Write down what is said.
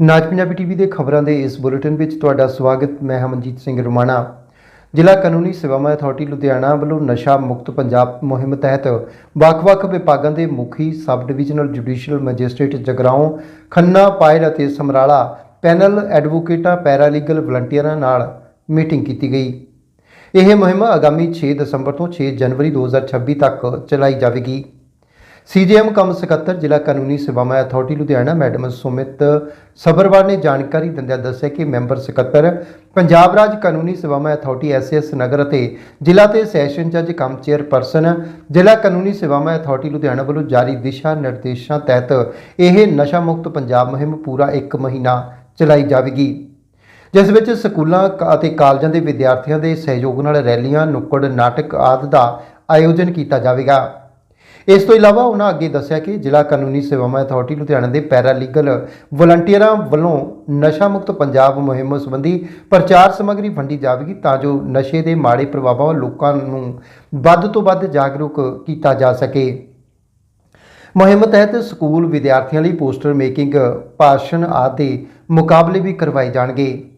ਨਾਚ ਪੰਜਾਬੀ ਟੀਵੀ ਦੇ ਖਬਰਾਂ ਦੇ ਇਸ ਬੁਲੇਟਿਨ ਵਿੱਚ ਤੁਹਾਡਾ ਸਵਾਗਤ, ਮੈਂ ਹਮਨਜੀਤ ਸਿੰਘ ਰੁਮਾਣਾ। ਜ਼ਿਲ੍ਹਾ ਕਾਨੂੰਨੀ ਸੇਵਾਵਾਂ ਅਥਾਰਟੀ ਲੁਧਿਆਣਾ ਵੱਲੋਂ ਨਸ਼ਾ ਮੁਕਤ ਪੰਜਾਬ ਮੁਹਿੰਮ ਤਹਿਤ ਵੱਖ-ਵੱਖ ਵਿਭਾਗਾਂ ਦੇ ਮੁਖੀ sub divisional judicial magistrate Jagraon Khanna, Payal ਅਤੇ ਸਮਰਾਲਾ ਪੈਨਲ ਐਡਵੋਕੇਟਾਂ, ਪੈਰਾਲੀਗਲ ਵਲੰਟੀਅਰਾਂ ਨਾਲ ਮੀਟਿੰਗ ਕੀਤੀ ਗਈ। ਇਹ ਮੁਹਿੰਮ ਆਗਾਮੀ 6 ਦਸੰਬਰ ਤੋਂ 6 ਜਨਵਰੀ 2026 ਤੱਕ ਚਲਾਈ ਜਾਵੇਗੀ। ਸੀਜੀਐਮ ਕਮ ਸਕੱਤਰ ਜ਼ਿਲ੍ਹਾ ਕਾਨੂੰਨੀ ਸੇਵਾਵਾਂ ਅਥਾਰਟੀ ਲੁਧਿਆਣਾ, ਮੈਡਮ ਸੁਮਿਤ ਸਬਰਵਾਲ ਨੇ ਜਾਣਕਾਰੀ ਦਿੰਦਿਆਂ ਦੱਸਿਆ ਕਿ ਮੈਂਬਰ ਸਕੱਤਰ ਪੰਜਾਬ ਰਾਜ ਕਾਨੂੰਨੀ ਸੇਵਾਵਾਂ ਅਥਾਰਟੀ ਐਸਐਸ ਨਗਰ ਅਤੇ ਜ਼ਿਲ੍ਹਾ ਤੇ ਸੈਸ਼ਨ ਜੱਜ ਕਮ ਚੇਅਰਪਰਸਨ ਜ਼ਿਲ੍ਹਾ ਕਾਨੂੰਨੀ ਸੇਵਾਵਾਂ ਅਥਾਰਟੀ ਲੁਧਿਆਣਾ ਵੱਲੋਂ ਜਾਰੀ ਦਿਸ਼ਾ ਨਿਰਦੇਸ਼ਾਂ ਤਹਿਤ ਇਹ ਨਸ਼ਾ ਮੁਕਤ ਪੰਜਾਬ ਮੁਹਿੰਮ ਪੂਰਾ 1 ਮਹੀਨਾ ਚਲਾਈ ਜਾਵੇਗੀ, ਜਿਸ ਵਿੱਚ ਸਕੂਲਾਂ ਕ- ਅਤੇ ਕਾਲਜਾਂ ਦੇ ਵਿਦਿਆਰਥੀਆਂ ਦੇ ਸਹਿਯੋਗ ਨਾਲ ਰੈਲੀਆਂ ਨੁੱਕੜ ਨਾਟਕ ਆਦਿ ਦਾ ਆਯੋਜਨ ਕੀਤਾ ਜਾਵੇਗਾ। ਇਸ ਤੋਂ ਇਲਾਵਾ ਉਹਨਾਂ ਅੱਗੇ ਦੱਸਿਆ ਕਿ ਜ਼ਿਲ੍ਹਾ ਕਾਨੂੰਨੀ ਸੇਵਾਵਾਂ ਅਥਾਰਟੀ ਲੁਧਿਆਣਾ ਦੇ ਪੈਰਾ ਲੀਗਲ ਵਲੰਟੀਅਰਾਂ ਵੱਲੋਂ ਨਸ਼ਾ ਮੁਕਤ ਪੰਜਾਬ ਮੁਹਿੰਮ ਸੰਬੰਧੀ ਪ੍ਰਚਾਰ ਸਮੱਗਰੀ ਵੰਡੀ ਜਾਵੇਗੀ ਤਾਂ ਜੋ ਨਸ਼ੇ ਦੇ ਮਾੜੇ ਪ੍ਰਭਾਵਾਂ ਲੋਕਾਂ ਨੂੰ ਵੱਧ ਤੋਂ ਵੱਧ ਜਾਗਰੂਕ ਕੀਤਾ ਜਾ ਸਕੇ। ਮੁਹਿੰਮ ਤਹਿਤ ਸਕੂਲ ਵਿਦਿਆਰਥੀਆਂ ਲਈ ਪੋਸਟਰ ਮੇਕਿੰਗ, ਭਾਸ਼ਣ ਆਦਿ ਮੁਕਾਬਲੇ ਵੀ ਕਰਵਾਏ ਜਾਣਗੇ।